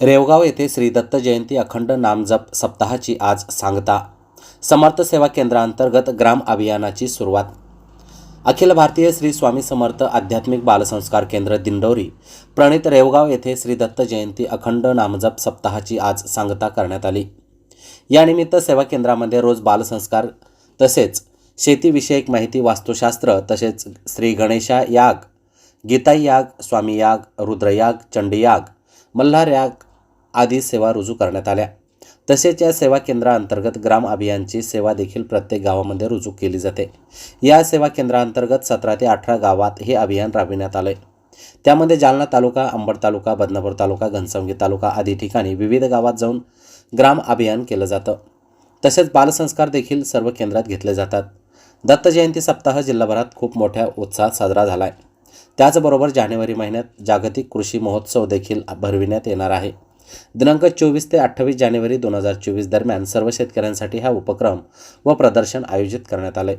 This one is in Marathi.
रेवगाव येथे श्री दत्त जयंती अखंड नामजप सप्ताहाची आज सांगता. समर्थ सेवा केंद्रांतर्गत ग्राम अभियानाची सुरुवात. अखिल भारतीय श्री स्वामी समर्थ आध्यात्मिक बालसंस्कार केंद्र दिंडोरी प्रणित रेवगाव येथे श्री दत्त जयंती अखंड नामजप सप्ताहाची आज सांगता करण्यात आली. यानिमित्त सेवा केंद्रामध्ये रोज बालसंस्कार तसेच शेतीविषयक माहिती वास्तुशास्त्र तसेच श्री गणेशा याग गीताई याग स्वामी याग रुद्रयाग चंडीयाग मल्हार याग आदी सेवा रुजू करण्यात आल्या. तसेच या सेवा केंद्राअंतर्गत ग्राम अभियानची सेवा देखील प्रत्येक गावामध्ये रुजू केली जाते. या सेवा केंद्राअंतर्गत सतरा ते अठरा गावात हे अभियान राबविण्यात आले त्यामध्ये जालना तालुका अंबड तालुका बदनापूर तालुका घनसावंगी तालुका आदी ठिकाणी विविध गावात जाऊन ग्राम अभियान केलं जातं. तसेच बालसंस्कार देखील सर्व केंद्रात घेतले जातात. दत्त जयंती सप्ताह जिल्हाभरात खूप मोठ्या उत्साहात साजरा झाला आहे त्याचबरोबर जानेवारी महिन्यात जागतिक कृषी महोत्सव देखील भरविण्यात येणार आहे. दिनांक चोवीस ते अठ्ठावीस जानेवारी दोन हजार चोवीस दरम्यान सर्व शेतकऱ्यांसाठी हा उपक्रम व प्रदर्शन आयोजित करण्यात आले